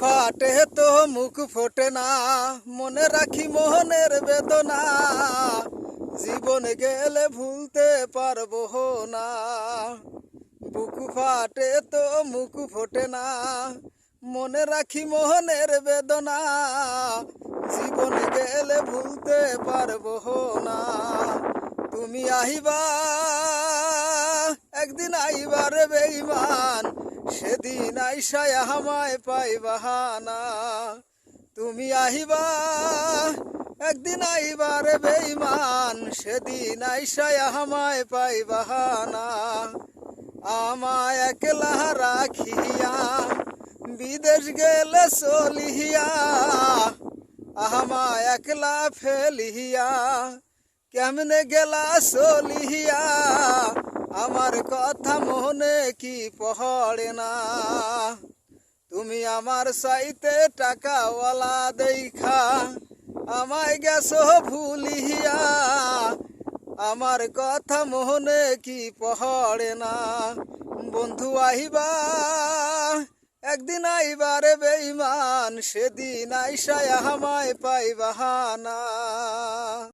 ফাটে তো মুখ ফোটে না। মনে রাখি মোহনের বেদনা। জীবন গেলে ভুলতে পারব না। বুক ফাটে তো মুখ ফোটে না। মনে রাখি মোহনের বেদনা। জীবন গেলে ভুলতে পারব না। তুমি আহিবা একদিন আইবার সেদিন আইসায় আমায় পাই বাহানা। তুমি আহিবা, একদিন আইবার বেইমান সেদিন আইসায় আমায় পাই বাহানা। আমায় একলা রাখিয়া, বিদেশ গেলে চলিয়া আমায় একলা ফেলিয়া কেমনে গেলা চলিয়া আমার কথা মনে কি পড়ে না? তুমি আমার সাইতে টাকাওয়ালা দেখা আমায় গেছো ভুলিয়া আমার কথা মনে কি পড়ে না? বন্ধু আহিবা, একদিন আইবারে বেইমান সেদিন আইসায় আমায় পাই বাহানা